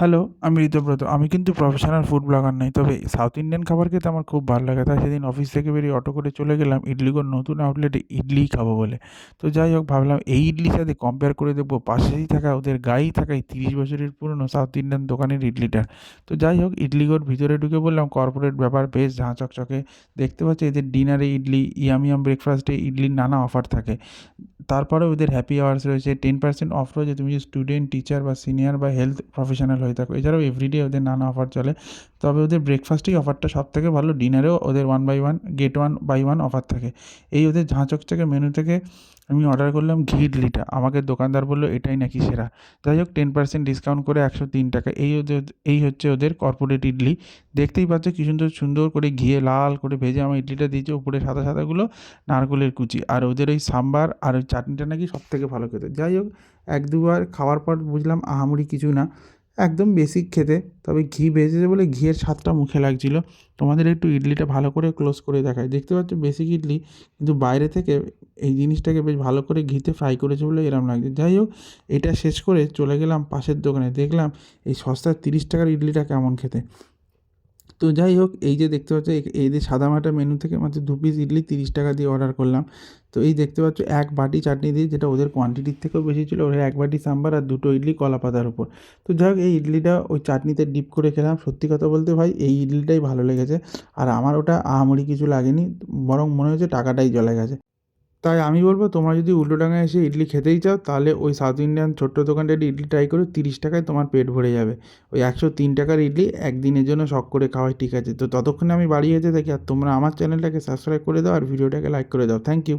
Hello আমি ঋতব্রত আমি কিন্তু প্রফেশনাল ফুড ব্লগার নই, তবে সাউথ ইন্ডিয়ান খাবার খেতে আমার খুব ভালো লাগে। তাই সেদিন অফিস থেকে বেরিয়ে অটো করে চলে গেলাম ইডলিগোর নতুন আউটলেটে ইডলিই খাব বলে। তো যাই হোক, ভাবলাম এই ইডলির সাথে কম্পেয়ার করে দেখব। পাশেই থাকা ওদের গায়েই থাকা এই তিরিশ বছরের পুরনো সাউথ ইন্ডিয়ান দোকানের ইডলিটা। তো যাই হোক, ইডলিগোর ভিতরে ঢুকে বললাম কর্পোরেট ব্যাপার বেশ ঝাঁ চকচকে। দেখতে পাচ্ছি এদের ডিনারে ইডলি ইয়াম ইয়াম ব্রেকফাস্টে ইডলির নানা অফার থাকে। তারপরেও ওদের হ্যাপি আওয়ার্স রয়েছে। টেন পার্সেন্ট অফ রয়েছে। তুমি যদি স্টুডেন্ট টিচার বা সিনিয়র বা হেলথ প্রফেশনাল হয়ে থাকো, এছাড়াও এভরিডে ওদের নানা অফার চলে। তবে ওদের ব্রেকফাস্টেই অফারটা সব থেকে ভালো। ডিনারেও ওদের one buy one get one buy one offer থাকে। এই ওদের ঝাঁ চকচকে মেনু থেকে আমি অর্ডার করলাম ঘি ইডলিটা আমাকে দোকানদার বলল, এটাই নাকি সেরা। যাই হোক টেন পার্সেন্ট ডিসকাউন্ট করে একশো তিন টাকা। এই ওদের, এই হচ্ছে ওদের কর্পোরেট ইডলি। দেখতেই পাচ্ছ কি সুন্দর সুন্দর করে ঘিয়ে লাল করে ভেজে আমার ইডলিটা দিয়েছে। উপরে সাদা সাদাগুলো নারকোলের কুচি। আর ওদের ওই সাম্বার আর ওই চাটনিটা নাকি সব থেকে ভালো খেতে। যাই হোক, এক দুবার খাওয়ার পর বুঝলাম আহামরি কিছু না। একদম বেসিক খেতে। তবে ঘি বেজেছে বলে ঘিয়ের স্বাদটা মুখে লাগছিল। তোমাদের একটু ইডলিটা ভালো করে ক্লোজ করে দেখায় দেখতে পাচ্ছ বেসিক ইডলি, কিন্তু বাইরে থেকে এই জিনিসটাকে বেশ ভালো করে ঘিতে ফ্রাই করেছে বলে এরম লাগছে। যাই হোক, এটা শেষ করে চলে গেলাম পাশের দোকানে। দেখলাম এই সস্তার তিরিশ টাকার ইডলিটা কেমন খেতে। তো যাই হোক, এই যে দেখতে পাচ্ছ, এই যে সাদামাটা মেনু থেকে মাত্র দু পিস ইডলি তিরিশ টাকা দিয়ে অর্ডার করলাম। তো এই দেখতে পাচ্ছ, এক বাটি চাটনি দিয়ে যেটা ওদের কোয়ান্টিটির থেকেও বেশি ছিল, ওরা এক বাটি সাম্বার আর দুটো ইডলি কলা পাতার উপর। তো যাই হোক, এই ইডলিটা ওই চাটনিতে ডিপ করে খেলাম। সত্যি কথা বলতে ভাই, এই ইডলিটাই ভালো লেগেছে। আর আমার ওটা আহামরি কিছু লাগেনি, বরং মনে হয়েছে টাকাটাই জলে গেছে। তাই আমি বলব, তোমরা যদি উল্টোডাঙায় এসে ইডলি খেতেই চাও, তাহলে ওই সাউথ ইন্ডিয়ান ছোট্ট দোকানটা ইডলি ট্রাই করে, তিরিশ টাকায় তোমার পেট ভরে যাবে। ওই একশো তিন টাকার ইডলি একদিনের জন্য শখ করে খাওয়াই, ঠিক আছে। তো ততক্ষণে আমি বাড়ি যেতে থাকি আর তোমরা আমার চ্যানেলটাকে সাবস্ক্রাইব করে দাও, আর ভিডিওটাকে লাইক করে দাও। Thank you